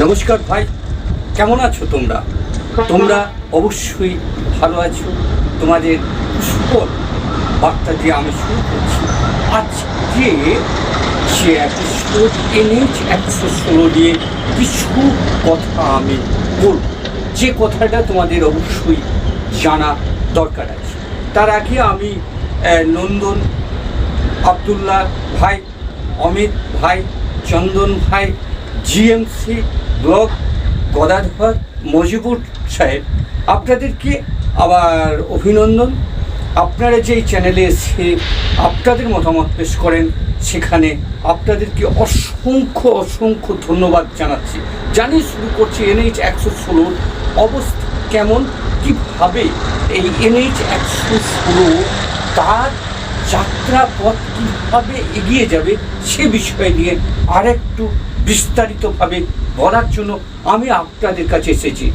নমস্কার ভাই, কেমন আছো তোমরা? তোমরা অবশ্যই ভালো আছো। তোমাদের সুপর বার্তা দিয়ে আমি শুরু করছি। আজকে যে এপিসোড এনএইচ একশো ষোলো দিয়ে কিছু কথা আমি বলব। যে কথাটা তোমাদের অবশ্যই জানা দরকার আছে। তার আগে আমি নন্দন আবদুল্লাহ ভাই, অমিত ভাই, চন্দন ভাই জিএমসি ব্লক গদাধর, মজিবুর সাহেব। আপনাদেরকে আবার অভিনন্দন। আপনারা যেই চ্যানেলে এসে আপনাদের মতামত পেশ করেন, সেখানে আপনাদেরকে অসংখ্য অসংখ্য ধন্যবাদ জানাচ্ছি। জানি শুরু করছি এনএইচ একশো ষোলোর অবস্থা কেমন? কীভাবে এই এনএইচ একশো ষোলো? তার যাত্রাপথ কীভাবে এগিয়ে যাবে? সে বিষয় নিয়ে আরেকটু বিস্তারিতভাবে বলার জন্য আমি আপনাদের কাছে এসেছি।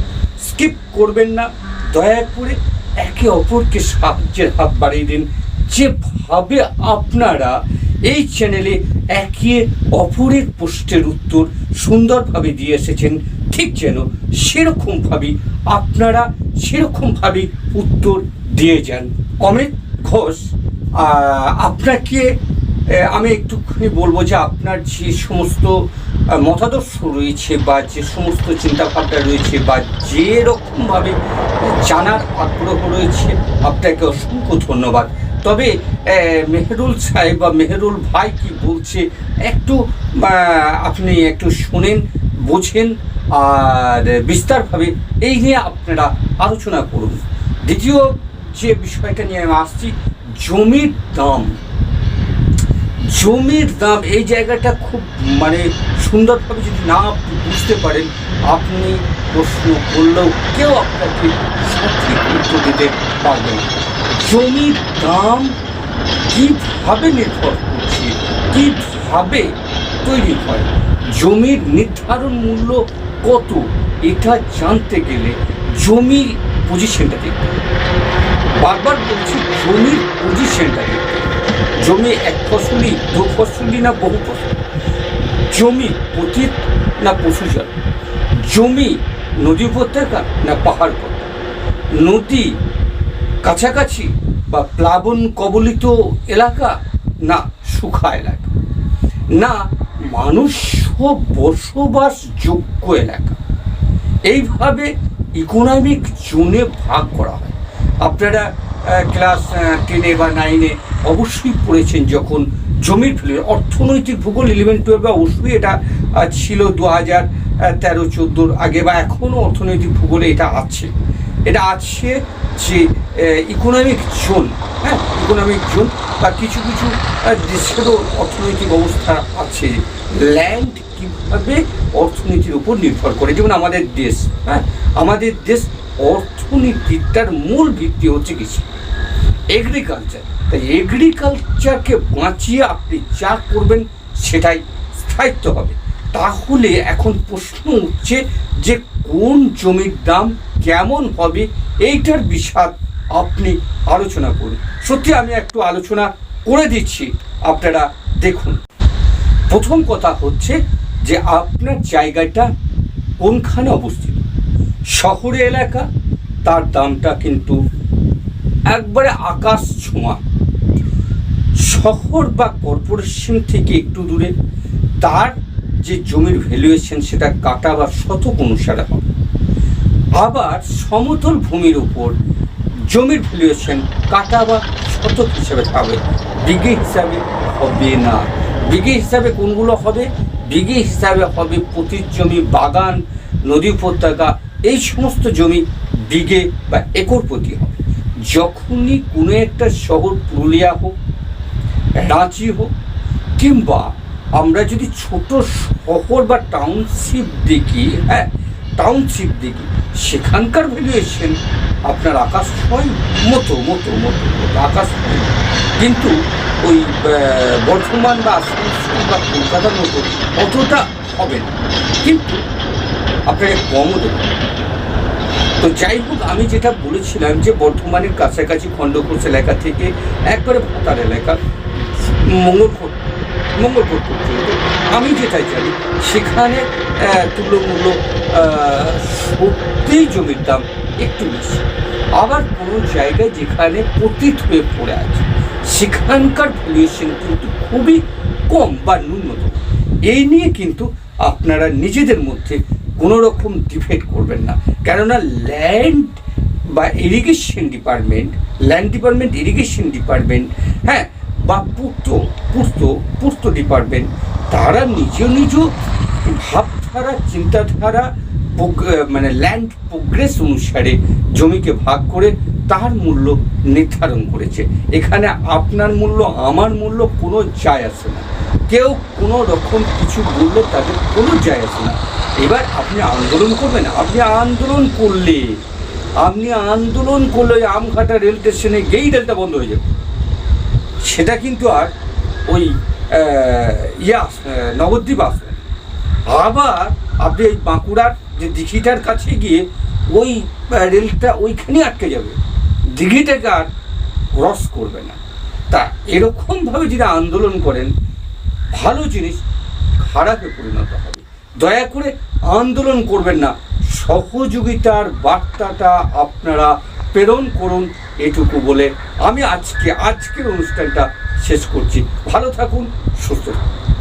স্কিপ করবেন না, দয়া করে একে অপরকে সাহায্যের হাত বাড়িয়ে দিন। যেভাবে আপনারা এই চ্যানেলে একে অপরের প্রশ্নের উত্তর সুন্দরভাবে দিয়ে এসেছেন, ঠিক যেন সেরকমভাবেই আপনারা সেরকমভাবেই উত্তর দিয়ে যান। অমিত ঘোষ আপনাকে আমি একটুখানি বলব যে আপনার যে সমস্ত মতাদর্শ রয়েছে বা যে সমস্ত চিন্তাভাবনা রয়েছে বা যে রকমভাবে জানার আগ্রহ রয়েছে, আপনাকে অসংখ্য ধন্যবাদ। তবে মেহরুল সাহেব বা মেহরুল ভাই কি বলছে, একটু আপনি একটু শোনেন, বোঝেন, আর বিস্তারভাবে এই নিয়ে আপনারা আলোচনা করুন। দ্বিতীয় যে বিষয়টা নিয়ে আমি আসছি, জমির দাম। জমির দাম এই জায়গাটা খুব মানে সুন্দরভাবে যদি না বুঝতে পারেন, আপনি প্রশ্ন করলেও কেউ আপনাকে সঠিক উত্তর দিতে পারবে না জমির দাম কীভাবে নির্ভর করছে, কীভাবে তৈরি হয়, জমির নির্ধারণ মূল্য কত, এটা জানতে গেলে জমির পজিশনটা দেখতে। বারবার বলছি, জমির পজিশনটা দেখতে। জমি এক ফসলি, দু ফসলি না বহু ফসল জমি পতিত না পশুজল জমি, নদী উপত্যকা না পাহাড় পর্বত নদী কাছাকাছি বা প্লাবন কবলিত এলাকা না সুখা এলাকা। না মানুষ বসবাসযোগ্য এলাকা। এইভাবে ইকোনমিক জোনে ভাগ করা হয়। আপনারা ক্লাস টেনে বা নাইনে অবশ্যই পড়েছেন যখন জমির ফেলে অর্থনৈতিক ভূগোল ইলেভেন টুয়েলভে অবশ্যই এটা ছিল দু হাজার তেরো, চোদ্দোর আগে বা এখনও অর্থনৈতিক ভূগোলে এটা আছে। এটা আছে যে ইকোনমিক জোন হ্যাঁ ইকোনমিক জোন বা কিছু কিছু দেশেরও অর্থনৈতিক অবস্থা আছে। ল্যান্ড কীভাবে অর্থনীতির উপর নির্ভর করে? যেমন আমাদের দেশ হ্যাঁ আমাদের দেশ অর্থনীতিটার মূল ভিত্তি হচ্ছে কৃষি এগ্রিকালচার তাই এগ্রিকালচারকে বাঁচিয়ে আপনি যা করবেন সেটাই স্থায়িত্ব হবে। তাহলে এখন প্রশ্ন উঠছে যে কোন জমির দাম কেমন হবে, এইটার বিষয় আপনি আলোচনা করুন। সত্যি আমি একটু আলোচনা করে দিচ্ছি, আপনারা দেখুন। প্রথম কথা হচ্ছে যে আপনার জায়গাটা কোনখানে অবস্থিত? শহরে এলাকা তার দামটা কিন্তু একবারে আকাশ ছোঁয়া। শহর বা কর্পোরেশন থেকে একটু দূরে, তার যে জমির ভ্যালুয়েশন সেটা কাটা বা শতক অনুসারে হবে। আবার সমতল ভূমির উপর জমির ভ্যালুয়েশন কাটা বা শতক হিসাবে হবে। বিঘে হিসাবে হবে না। বিঘে হিসাবে কোনগুলো হবে? বিঘে হিসাবে হবে প্রতি জমি বাগান, নদী উপত্যকা, এই সমস্ত জমি বিঘে বা একর প্রতি হবে। যখনই কোনো একটা শহর পুরুলিয়া হোক, রাঁচি হোক, কিংবা আমরা যদি ছোট শহর বা টাউনশিপ দেখি হ্যাঁ টাউনশিপ দেখি, সেখানকার ভ্যালুয়েশন আপনার আকাশ ছয় মতো মতো মতো আকাশ। কিন্তু ওই বর্ধমান বা আসানসোল বা কলকাতার মতো অতটা হবে না। কিন্তু আপনাকে কমও দেবে তো যাই হোক আমি যেটা বলেছিলাম যে বর্ধমানের কাছাকাছি খণ্ডঘোষ এলাকা থেকে একবারে ভাতার এলাকা মঙ্গলকোট মঙ্গলপুর পর্যন্ত। আমি যেটা জানি সেখানে আহ, তুল্যমূল্য সত্যিই জমির দাম একটু বেশি। আবার কোনো জায়গায় যেখানে পতিত হয়ে পড়ে আছে সেখানকার ভ্যালুয়েশন কিন্তু খুবই কম বা ন্যূনতম। এই নিয়ে কিন্তু আপনারা নিজেদের মধ্যে কোনো রকম ডিফেক্ট করবেন না। কেননা ল্যান্ড বা irrigation department land department irrigation department হ্যাঁ বা পূর্ত পূর্ত পূর্ত ডিপার্টমেন্ট তারা নিজ নিজ ভাবধারা, চিন্তাধারা মানে ল্যান্ড প্রোগ্রেস অনুসারে জমিকে ভাগ করে তার মূল্য নির্ধারণ করেছে। এখানে আপনার মূল্য, আমার মূল্য কোনো যায় আসে না। কেউ কোনো রকম কিছু বললে তাদের কোনো যায় আসে না। এবার আপনি আন্দোলন করবেন। আপনি আন্দোলন করলে, আপনি আন্দোলন করলে ওই আমঘাটা রেল স্টেশনে গিয়েই রেলটা বন্ধ হয়ে যাবে। সেটা কিন্তু আর ওই ইয়া নবদ্বীপ আসবে আবার আপনি এই বাঁকুড়ার যে দিঘিটার কাছে গিয়ে ওই রেলটা ওইখানেই আটকে যাবে। দিঘিটাকে আর ক্রস করবে না। তা এরকমভাবে যদি আন্দোলন করেন, ভালো জিনিস, খারাপে পরিণত হবে। দয়া করে আন্দোলন করবেন না। সহযোগিতার বার্তাটা আপনারা প্রেরণ করুন এটুকু বলে আমি আজকে, আজকের অনুষ্ঠানটা শেষ করছি। ভালো থাকুন, সুস্থ থাকুন।